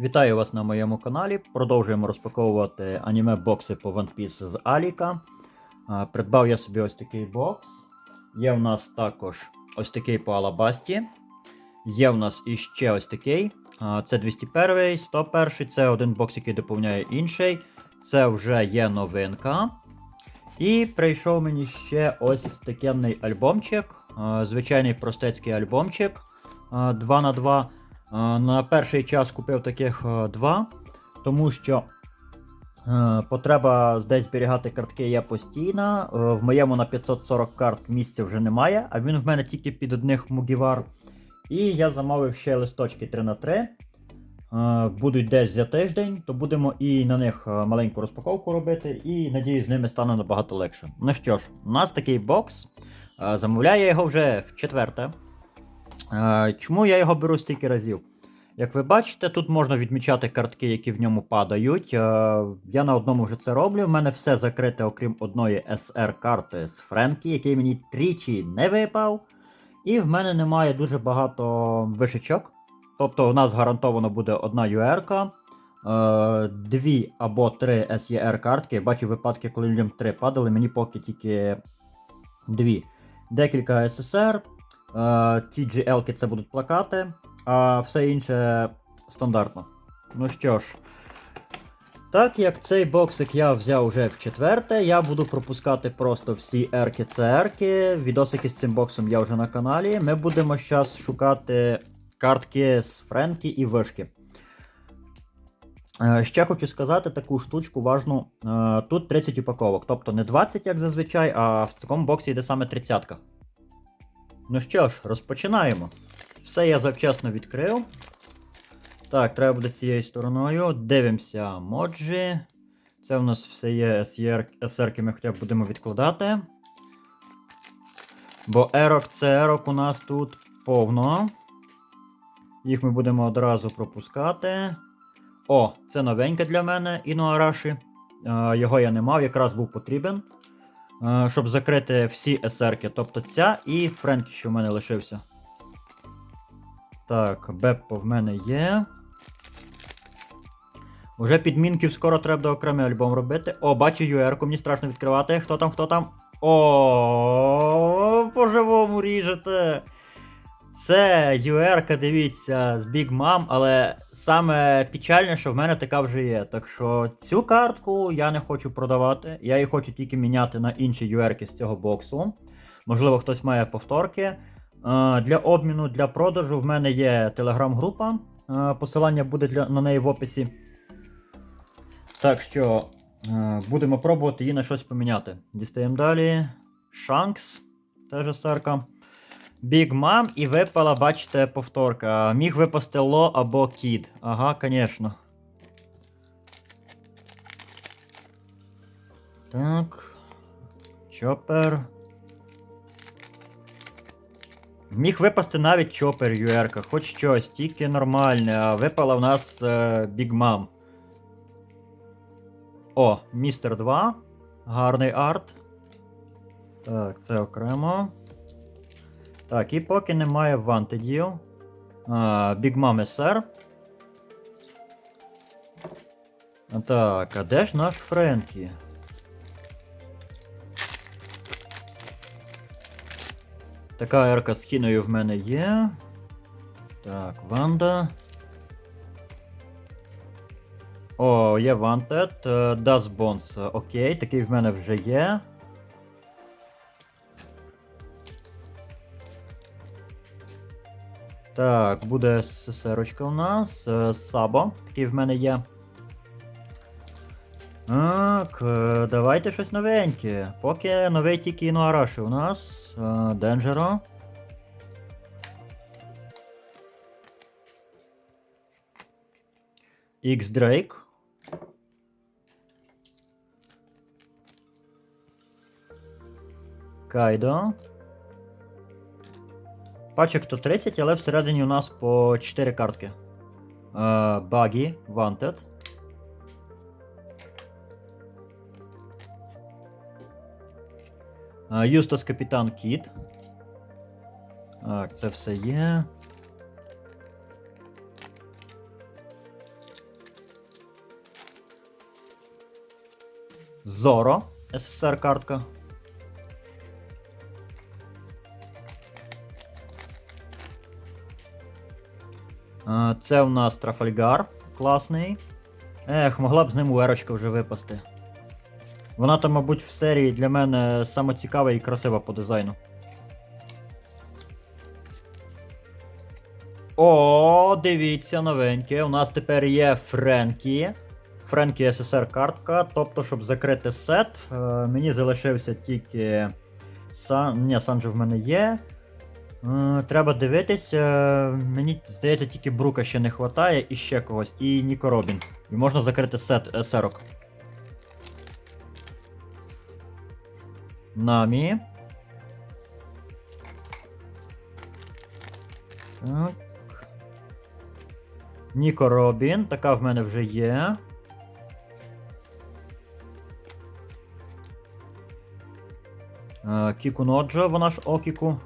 Вітаю вас на моєму каналі. Продовжуємо розпаковувати аніме бокси по One Piece з Аліка. Придбав я собі ось такий бокс. Є в нас також ось такий по Алабасті. Є в нас іще ось такий. Це 201, 101, це один бокс, який доповняє інший. Це вже є новинка. І прийшов мені ще ось такий альбомчик. Звичайний простецький альбомчик 2 на 2 Е, На перший час купив таких е, два, тому що е, потреба десь зберігати картки є постійна. В моєму на 540 карт місця вже немає, а він в мене тільки під одних Мугівар. І я замовив ще листочки 3 на 3 Е, Будуть десь за тиждень, то будемо і на них маленьку розпаковку робити, і надіюсь, з ними стане набагато легше. Ну що ж, у нас такий бокс. Замовляю його вже в четверте. Е, Чому я його беру стільки разів? Як ви бачите, тут можна відмічати картки, які в ньому падають. Е, Я на одному вже це роблю. У мене все закрите, окрім одної SR-карти з Френкі, який мені тричі не випав. І в мене немає дуже багато вишичок. Тобто у нас гарантовано буде одна UR-ка, е, дві або три SER-картки. Бачу випадки, коли людям три падали, мені поки тільки дві. Декілька SSR. Е, TGL це будуть плакати, а все інше стандартно. Ну що ж, так як цей боксик я взяв вже в четверте, я буду пропускати просто всі ерки церки. Відосики з цим боксом я вже на каналі. Ми будемо зараз шукати картки з Френкі і вишки. Е, Ще хочу сказати таку штучку важну. Е, Тут 30 упаковок, тобто не 20, як зазвичай, а в такому боксі йде саме 30. Ну що ж, розпочинаємо. Все я завчасно відкрив. Так, треба буде цією стороною. Дивимося моджі. Це в нас все є SR, ми хоча б будемо відкладати. Бо ерок це ерок у нас тут повно. Їх ми будемо одразу пропускати. О, це новеньке для мене Інуараші. Е, Його я не мав, якраз був потрібен. Е, щоб закрити всі SR-ки. Тобто ця і Френкі, що в мене лишився. Так, Беппо в мене є. Уже підмінків скоро треба окремий альбом робити. О, бачу UR-ку, мені страшно відкривати. Хто там, хто там? О, по-живому ріжете. Це UR-ка, дивіться, з Big Mom, але саме печальне, що в мене така вже є. Так що цю картку я не хочу продавати. Я її хочу тільки міняти на інші UR-ки з цього боксу. Можливо, хтось має повторки. Е, Для обміну, для продажу в мене є телеграм-група. Е, Посилання буде для, на неї в описі. Так що е, будемо пробувати її на щось поміняти. Дістаємо далі. Шанкс, теж сарка. Big Mom і випала, бачите, повторка. Міг випасти Ло або Кід. Ага, звісно. Так. Чопер. Міг випасти навіть Чопер UR, хоч щось, тільки нормальне, а випала в нас е, Big Mom. О, Містер 2. Гарний арт. Так, це окремо. Так, і поки немає вантедів. Big Mom SR. Так, а де ж наш Френкі? Така ерка з хіною в мене є. Так, Ванда. О, є Das Bones. е, Окей, такий в мене вже є. Так, буде СССРочка у нас. е, Сабо, такий в мене є. Так, е, давайте щось новеньке. Поки новий тільки Інуараші у нас. е, Денджеро. X Drake. Кайдо. Пачок 130, але всередині у нас по 4 картки. Е, багі, uh, Wanted. Е, Юстас uh, Капітан Кіт. Так, це все є. Зоро. СССР картка. Це у нас Трафальгар класний. Ех, могла б з ним уерочка вже випасти. Вона там, мабуть, в серії для мене саме цікава і красива по дизайну. О, дивіться, новеньке. У нас тепер є Френкі. Френкі СССР картка. Тобто, щоб закрити сет, е, мені залишився тільки. Сан... Ні, Санджи в мене є. Е, Треба дивитись. е, Мені здається, тільки Брука ще не вистачає і ще когось. І Ніко Робін. І можна закрити сет есерок. Намі. Так. Ніко Робін, така в мене вже є. Е, Кіку Ноджо, вона ж Окіку.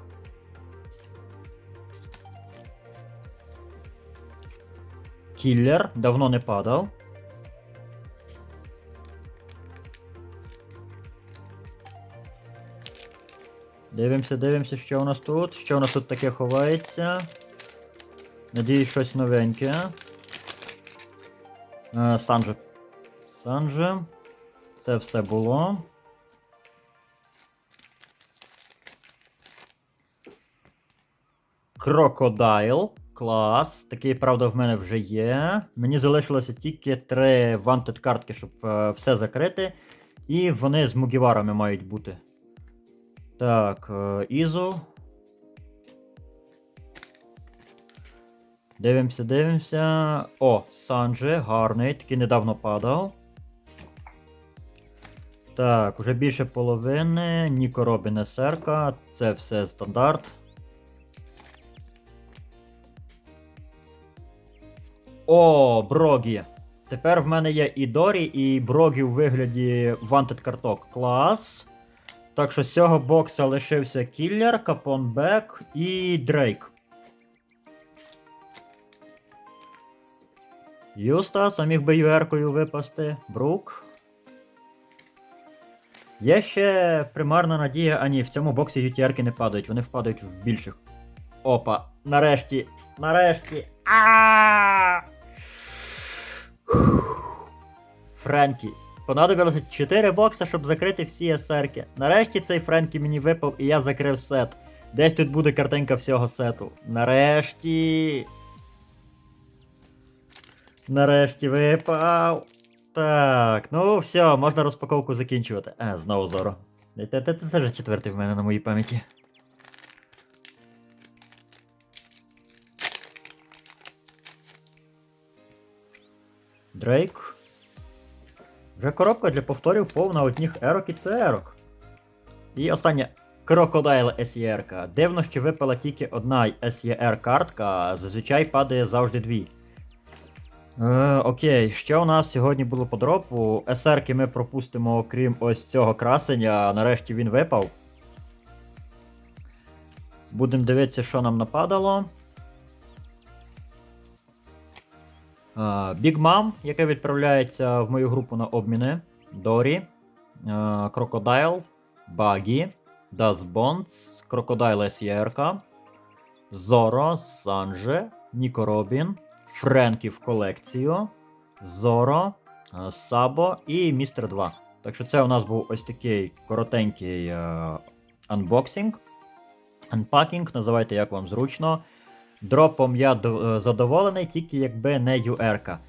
Кіллер, давно не падав. Дивимося, дивимося, що у нас тут. Що у нас тут таке ховається. Надіюсь, щось новеньке. Е, Санже. Санже. Це все було. Крокодайл. Клас. Такий, правда, в мене вже є. Мені залишилося тільки три вантед картки, щоб е, все закрити. І вони з мугіварами мають бути. Так, е, Ізу. Дивимося, дивимося. О, Санджи, гарний, такий недавно падав. Так, уже більше половини. Ніко Робін СРК. Це все стандарт. О, Брогі. Тепер в мене є і Дорі, і Брогі у вигляді Wanted карток. Клас. Так що з цього бокса лишився Кіллер, Капон Бек і Дрейк. Юстас, а міг би юеркою випасти. Брук. Є ще примарна надія, а ні, в цьому боксі ютіарки не падають, вони впадають в більших. Опа, нарешті, нарешті. а Френкі. Понадобилося 4 бокса, щоб закрити всі есерки. Нарешті цей Френкі мені випав і я закрив сет. Десь тут буде картинка всього сету. Нарешті. Нарешті випав. Так, ну все, можна розпаковку закінчувати. А, знову Зоро. Це вже четвертий в мене на моїй пам'яті. Дрейк. Вже коробка для повторів повна одніх ерок і це. І остання Крокодайл SER. Дивно, що випала тільки одна SER картка, зазвичай падає завжди дві. Е, окей, що у нас сьогодні було по дропу? SR-ки ми пропустимо, окрім ось цього красення, нарешті він випав. Будемо дивитися, що нам нападало. Big Mom, яке відправляється в мою групу на обміни. Дорі, Крокодайл, Багі, Bonds, Крокодайл SERK, Зоро, Санже, Ніко Робін, Френкі в колекцію, Зоро, е, Сабо і Містер 2. Так що це у нас був ось такий коротенький е, анбоксинг. Unpacking, називайте як вам зручно. Дропом я е, задоволений, тільки якби не UR-ка.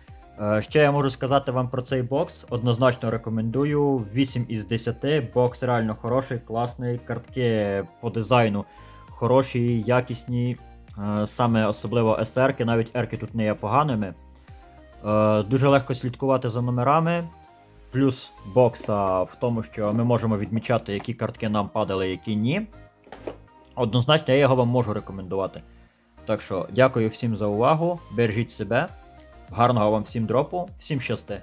Е, Що я можу сказати вам про цей бокс? Однозначно рекомендую. 8 із 10. Бокс реально хороший, класний. Картки по дизайну хороші, якісні. Е, Саме особливо SR-ки, навіть R-ки тут не є поганими. Дуже легко слідкувати за номерами. Плюс бокса в тому, що ми можемо відмічати, які картки нам падали, які ні. Однозначно, я його вам можу рекомендувати. Так що, дякую всім за увагу, бережіть себе, гарного вам всім дропу, всім щасти!